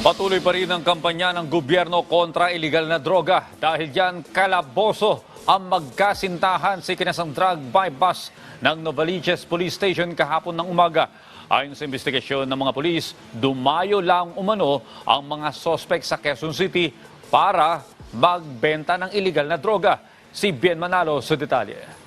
Patuloy pa rin ang kampanya ng gobyerno kontra illegal na droga. Dahil yan, kalaboso ang magkasintahan si kinasang drug by bus ng Novaliches Police Station kahapon ng umaga. Ayon sa investigasyon ng mga pulis, dumayo lang umano ang mga sospek sa Quezon City para magbenta ng illegal na droga. Si Bien Manalo sa detalye.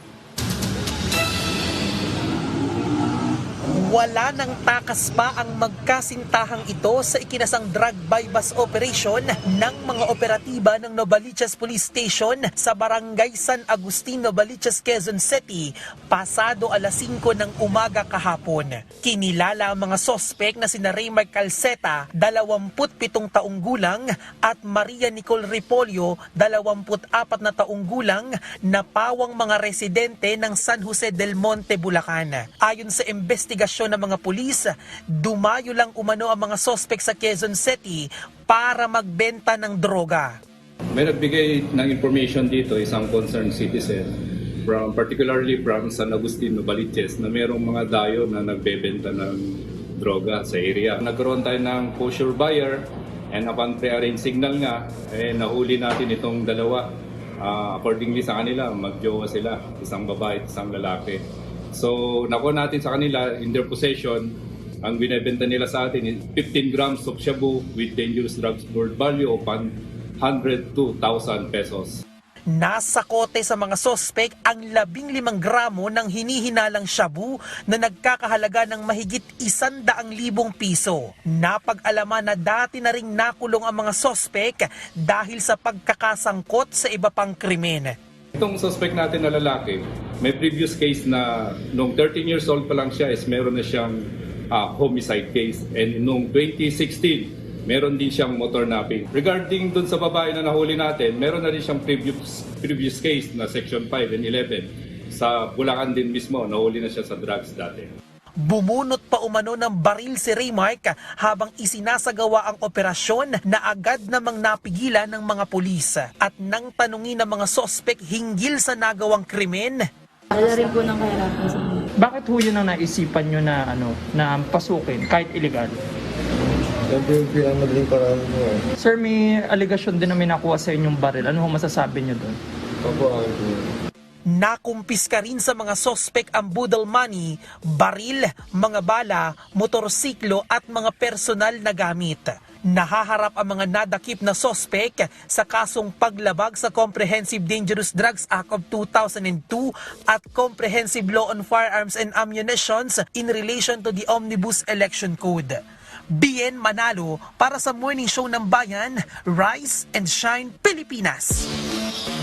Wala nang takas pa ang magkasintahang ito sa ikinasang drug by bus operation ng mga operatiba ng Novaliches Police Station sa Barangay San Agustin, Novaliches, Quezon City pasado alas 5 ng umaga kahapon. Kinilala ang mga sospek na sina Raymar Calceta, 27 taong gulang at Maria Nicole Ripolio, 24 na taong gulang na pawang mga residente ng San Jose del Monte, Bulacan. Ayon sa investigasyon ng mga pulis, dumayo lang umano ang mga sospek sa Quezon City para magbenta ng droga. May nagbigay ng information dito isang concerned citizen from particularly from San Agustin, Novaliches na mayroong mga dayo na nagbebenta ng droga sa area. Nagkaroon tayo ng kosher buyer and upon pre-arrange signal nga, eh, nahuli natin itong dalawa. Ah, accordingly sa kanila, magjowa sila, isang babae at isang lalaki. So, nakuha natin sa kanila in their possession, ang binebenta nila sa atin is 15 grams of shabu with dangerous drugs worth value of 102,000 pesos. Nasa kote sa mga sospek ang 15 gramo ng hinihinalang shabu na nagkakahalaga ng mahigit 100,000 piso. Napag-alaman na dati na ring nakulong ang mga sospek dahil sa pagkakasangkot sa iba pang krimen. Itong suspect natin na lalaki, may previous case na nung 13 years old pa lang siya is meron na siyang ah, homicide case. And nung 2016, meron din siyang motor napping. Regarding dun sa babae na nahuli natin, meron na rin siyang previous, previous case na section 5 and 11. Sa Bulacan din mismo, nahuli na siya sa drugs dati. Bumunot pa umano ng baril si Raymark habang isinasagawa ang operasyon na agad namang napigilan ng mga pulis. At nang tanungin ng mga sospek hinggil sa nagawang krimen, Wala rin po ng kahirapan sa mga. Bakit ho yun ang naisipan nyo na ano na pasukin kahit illegal? Siyempre yung pinamadaling paraan mo eh. Sir, may allegation din na may nakuha sa inyong baril. Ano ho masasabi nyo doon? Papuan ko. Nakumpiska rin sa mga sospek ang budal money, baril, mga bala, motorsiklo at mga personal na gamit. Nahaharap ang mga nadakip na sospek sa kasong paglabag sa Comprehensive Dangerous Drugs Act of 2002 at Comprehensive Law on Firearms and Ammunitions in relation to the Omnibus Election Code. BN Manalo para sa Morning Show ng Bayan, Rise and Shine Pilipinas.